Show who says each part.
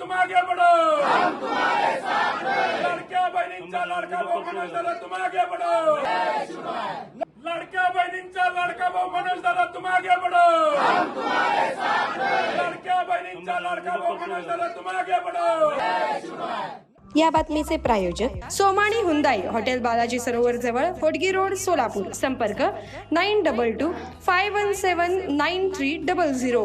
Speaker 1: तुम आगे बढ़ो लड़क्या बहिणींचा लडका भाऊ मनोज दादा तुम आगे बढ़ो लड़क्या बहिणींचा लडका भाऊ मनोज दादा तुम आगे बढ़ो लड़क्या बहिणींचा लडका भाऊ मनोज दादा तुम आगे बढ़ो
Speaker 2: या बातमीचे प्रायोजक सोमाणी हुंदाई हॉटेल बालाजी सरोवर जवळ होडगी रोड सोलापूर. संपर्क nine double two five one seven nine three double zero.